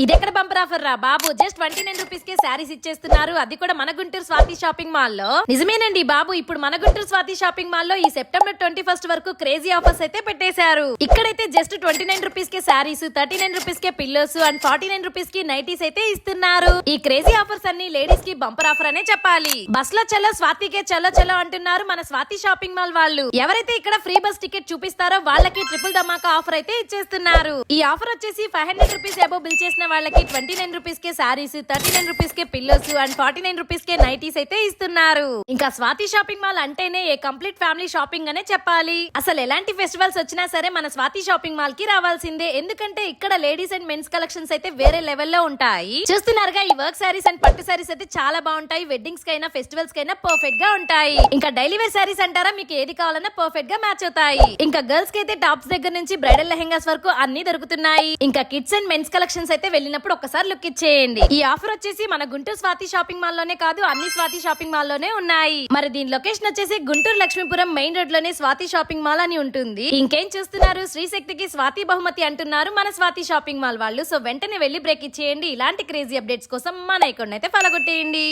ఇదెక్కడ bumper offer రా బాబు జస్ట్ ట్వంటీ నైన్ రూపీస్ కే శారీస్ ఇచ్చేస్తున్నారు. అది కూడా మన గుంటూరు స్వాతి షాపింగ్ మాల్లో నిజమేనండి బాబు ఇప్పుడు మన గుంటూరు స్వాతి షాపింగ్ మాల్లో ఈ సెప్టెంబర్ ట్వంటీ ఫస్ట్ వరకు క్రేజీ ఆఫర్స్ అయితే పెట్టేశారు. ఇక్కడైతే జస్ట్ ట్వంటీ నైన్ రూపీస్ కే శారీస్ థర్టీ నైన్ రూపీస్ కే పిల్లోస్ అండ్ ఫార్టీ నైన్ రూపీస్కి నైటీస్ అయితే ఇస్తున్నారు. ఈ క్రేజీ ఆఫర్స్ అన్ని లేడీస్కి బంపర్ ఆఫర్ అనే చెప్పాలి. బస్లో చలో స్వాతికే చలో చలో అంటున్నారు మన స్వాతి షాపింగ్ మాల్ వాళ్ళు. ఎవరైతే ఇక్కడ ఫ్రీ బస్ టికెట్ చూపిస్తారో వాళ్ళకి ట్రిపుల్ ధమాకా ఆఫర్ అయితే ఇచ్చేస్తున్నారు. ఈ ఆఫర్ వచ్చేసి five hundred rupees above bill చేసిన వాళ్ళకి ట్వంటీ నైన్ రూపీస్ కే saris thirty nine rupees K pillows and forty nine rupees K nighties అయితే ఇస్తున్నారు. ఇంకా స్వాతి షాపింగ్ మాల్ అంటేనే ఏ కంప్లీట్ ఫ్యామిలీ షాపింగ్ అనే చెప్పాలి. అసలు ఎలాంటి ఫెస్టివల్స్ వచ్చినా సరే మన స్వాతి షాపింగ్ మాల్కి రావాల్సిందే. ఎందుకంటే ఇక్కడ లేడీస్ అండ్ మెన్స్ కలెక్షన్స్ అయితే వేరే లెవెల్లో ఉంటాయి. చూస్తున్నారుగా ఈ వర్క్ సారీస్ అండ్ పట్టు సారీస్ అయితే చాలా బాగుంటాయి. వెడ్డింగ్స్ కైనా ఫెస్టివల్స్ కైనా పర్ఫెక్ట్గా ఉంటాయి. ఇంకా డైలీ వేర్ సారీస్ అంటారా? మీకు ఏది కావాలన్నా పర్ఫెక్ట్గా మ్యాచ్ అవుతాయి. ఇంకా గర్ల్స్కి అయితే టాప్స్ దగ్గర నుంచి బ్రైడల్ లెహెంగాస్ వరకు అన్ని దొరుకుతున్నాయి. ఇంకా కిడ్స్ అండ్ మెన్స్ కలెక్షన్స్ అయితే వెళ్ళినప్పుడు ఒక్కసారి లుక్ ఇచ్చేయండి. ఈ ఆఫర్ వచ్చేసి మన గుంటూరు స్వాతి షాపింగ్ మాల్లోనే కాదు అన్ని స్వాతి షాపింగ్ మాల్లోనే ఉన్నాయి. మరి దీని లొకేషన్ వచ్చేసి గుంటూరు లక్ష్మీపురం మెయిన్ రోడ్లోనే స్వాతి షాపింగ్ మాల్ అని ఉంటుంది. ఇంకేం చూస్తున్నారు? శ్రీశక్తికి స్వాతి బహుమతి అంటున్నారు మన స్వాతి షాపింగ్ మాల్ వాళ్ళు. సో వెంటనే వెళ్ళి బ్రేక్ ఇచ్చేయండి. ఇలాంటి క్రేజీ అప్డేట్స్ కోసం మన అకౌంట్ అయితే ఫలగొట్టేయండి